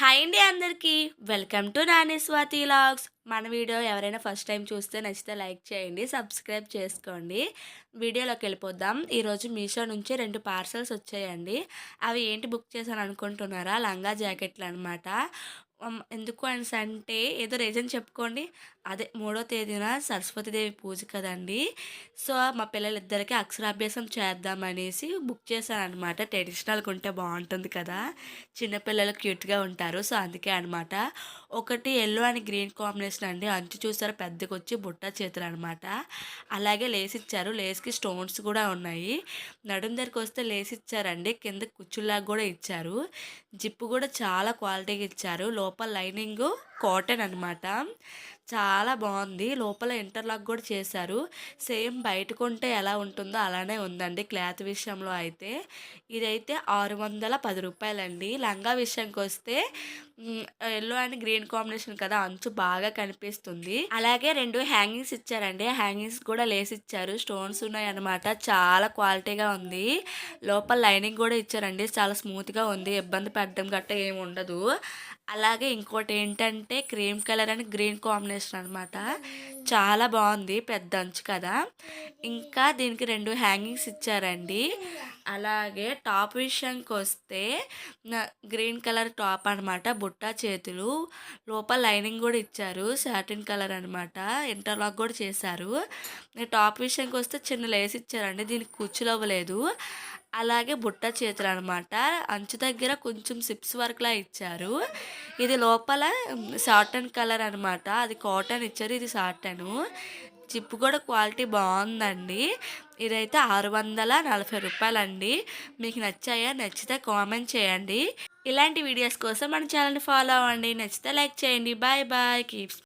Hi అండి అందరికీ. Welcome to Nani Swathi logs. మన వీడియో ఎవరైనా ఫస్ట్ టైం చూస్తే నచ్చితే లైక్ చేయండి సబ్స్క్రైబ్ చేసుకోండి. వీడియోలోకి వెళ్ళిపోద్దాం ఈరోజు మీషో నుంచి రెండు పార్సల్స్ వచ్చాయండి. అవి ఏంటి బుక్ చేశాను అనుకుంటున్నారా? లంగా జాకెట్లు అనమాట ఎందుకు అనేసి అంటే ఏదో రీజన్ చెప్పుకోండి. అదే మూడో తేదీన సరస్వతీదేవి పూజ కదండి. సో మా పిల్లలిద్దరికీ అక్షరాభ్యాసం చేద్దామనేసి బుక్ చేశాను అనమాట ట్రెడిషనల్గా ఉంటే బాగుంటుంది కదా. చిన్నపిల్లలు క్యూట్గా ఉంటారు. సో అందుకే అనమాట ఒకటి ఎల్లో అండ్ గ్రీన్ కాంబినేషన్ అండి. అంచు చూసారు పెద్దకి వచ్చి బుట్ట చేతులు అనమాట అలాగే లేస్ ఇచ్చారు లేస్కి స్టోన్స్ కూడా ఉన్నాయి. నడుం దగ్గరికి వస్తే లేస్ ఇచ్చారండి కింద కుచ్చులాగా కూడా ఇచ్చారు. జిప్పు కూడా చాలా క్వాలిటీగా ఇచ్చారు. లోపల లైనింగ్ కాటన్ అనమాట చాలా బాగుంది. లోపల ఇంటర్లాక్ కూడా చేశారు. సేమ్ బయట కొంటే ఎలా ఉంటుందో అలానే ఉందండి క్లాత్ విషయంలో అయితే. ఇదైతే ఆరు వందల పది రూపాయలండి. లంగా విషయంకి వస్తే ఎల్లో అండ్ గ్రీన్ కాంబినేషన్ కదా అంచు బాగా కనిపిస్తుంది. అలాగే రెండు హ్యాంగింగ్స్ ఇచ్చారండి. హ్యాంగింగ్స్ కూడా లేసి ఇచ్చారు. స్టోన్స్ ఉన్నాయి అనమాట చాలా క్వాలిటీగా ఉంది. లోపల లైనింగ్ కూడా ఇచ్చారండి. చాలా స్మూత్గా ఉంది. ఇబ్బంది పెట్టడం గట్ట ఏమి ఉండదు. అలాగే ఇంకోటి ఏంటంటే cream colour and green combination అనమాట చాలా బాగుంది పెద్ద అంచు కదా. ఇంకా దీనికి రెండు హ్యాంగింగ్స్ ఇచ్చారండి. అలాగే టాప్ విషయానికి వస్తే గ్రీన్ కలర్ టాప్ అనమాట బుట్ట చేతులు. లోపల లైనింగ్ కూడా ఇచ్చారు సాటిన్ కలర్ అనమాట ఇంటర్లాక్ కూడా చేశారు. టాప్ విషయానికి వస్తే చిన్న లేస్ ఇచ్చారండి దీనికి కూర్చులవ్వలేదు అలాగే బుట్ట చేతులు అనమాట అంచు దగ్గర కొంచెం సిప్స్ వర్క్లా ఇచ్చారు. ఇది లోపల సాటన్ కలర్ అనమాట. అది కాటన్ ఇచ్చారు ఇది సాటన్. చిప్ కూడా క్వాలిటీ బాగుందండి. ఇదైతే ఆరు వందల నలభై రూపాయలండి. మీకు నచ్చాయా నచ్చితే కామెంట్ చేయండి. ఇలాంటి వీడియోస్ కోసం మన ఛానల్ని ఫాలో అవ్వండి. నచ్చితే లైక్ చేయండి. Bye bye. కీప్స్